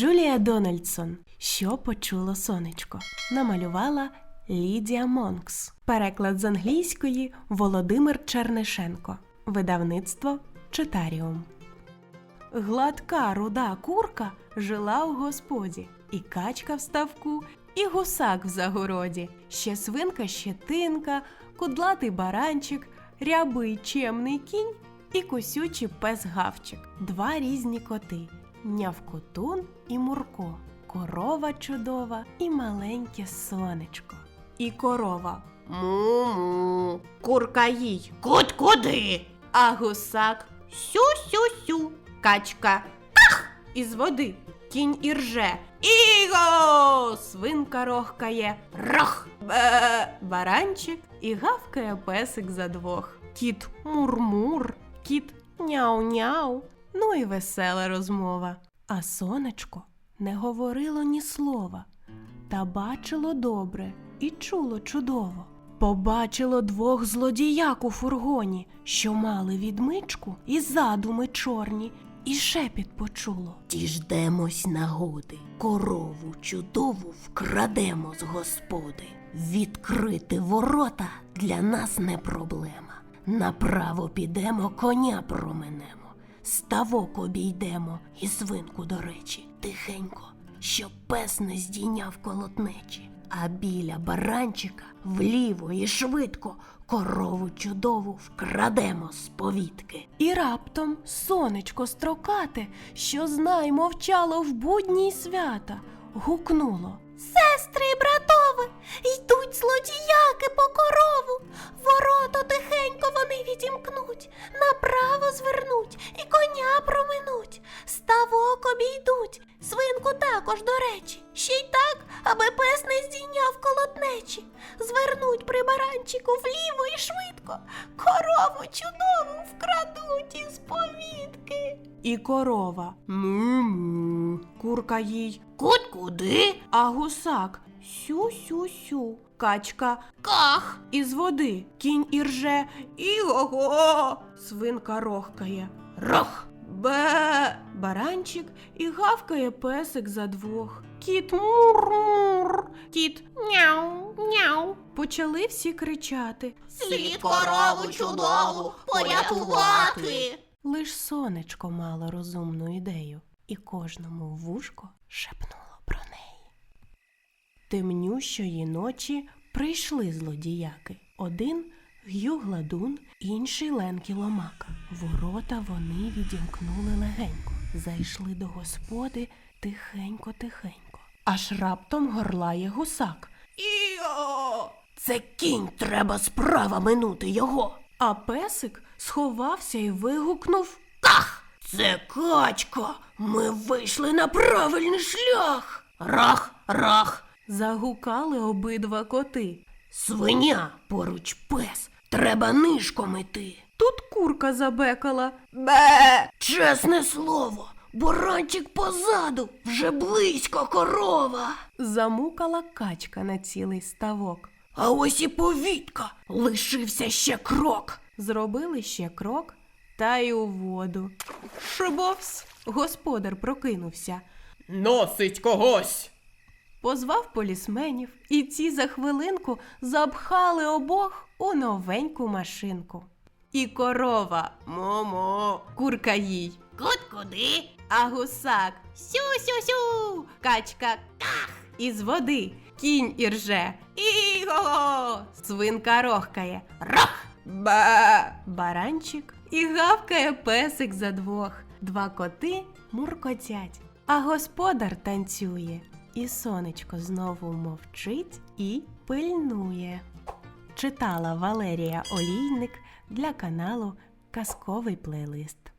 Джулія Дональдсон. Що почуло сонечко? Намалювала Лідія Монкс. Переклад з англійської Володимир Чернишенко. Видавництво Читаріум. Гладка руда курка жила у господі, і качка в ставку, і гусак в загороді, ще свинка щетинка, кудлатий баранчик, рябий чемний кінь і косючий пес гавчик. Два різні коти нявкотун і мурко, корова чудова і маленьке сонечко. І корова му-му, курка їй, Кут куди? а гусак Сю-сю-сю. Качка Ках! із води. Кінь і рже. Іго! Свинка рохкає. Рах. Бе! Баранчик і гавкає песик за двох. Кіт мур-мур, кіт няу-няу. Ну і весела розмова. А сонечко не говорило ні слова, та бачило добре і чуло чудово. Побачило двох злодіяк у фургоні, що мали відмичку і задуми чорні, і шепіт почуло. Діждемось нагоди. Корову чудову вкрадемо з господи. Відкрити ворота для нас не проблема. Направо підемо, коня променемо. Ставок обійдемо і свинку, до речі, тихенько, щоб пес не здійняв колотнечі. А біля баранчика вліво і швидко корову чудову вкрадемо з повітки. І раптом сонечко строкате, що знай мовчало в будні свята, гукнуло. Сестри і братови, також, до речі, ще й так, аби пес не здійняв колотнечі. Звернуть при баранчику вліво і швидко, корову чудову вкрадуть із повітки. І корова му-му, курка їй, Кут куди? а гусак сю-сю-сю, качка Ках. із води, кінь і рже, і-го-го, свинка рохкає. Рох. Бе, баранчик і гавкає песик за двох. Кіт мур-мур, кіт няу-няу. Почали всі кричати. Слід корову чудову порятувати. Лиш сонечко мало розумну ідею, і кожному в вушко шепнуло про неї. Темнющої ночі прийшли злодіяки. Один Г'ю Гладун, інший Ленкі Ломака. Ворота вони відімкнули легенько, зайшли до господи тихенько-тихенько. Аж раптом горлає гусак. Іо! Це кінь, треба справа минути його. А песик сховався і вигукнув Ках! Це качка. Ми вийшли на правильний шлях. Рах, рах, Загукали обидва коти. Свиня, поруч пес. Треба нишком іти. Тут курка забекала. Бе! Чесне слово, буранчик позаду, вже близько корова. Замукала качка на цілий ставок. А ось і повітка. Лишився ще крок. Зробили ще крок та й у воду. Шибовсь! Господар прокинувся. Носить когось. Позвав полісменів, і ці за хвилинку запхали обох у новеньку машинку. І корова Момо, курка їй, Кут куди? а гусак Сю-сю-сю, качка Ках із води, кінь ірже, іго, свинка рохкає, Рах! ба, баранчик і гавкає песик за двох. Два коти муркотять, а господар танцює, і сонечко знову мовчить і пильнує. Читала Валерія Олійник для каналу Казковий плейлист.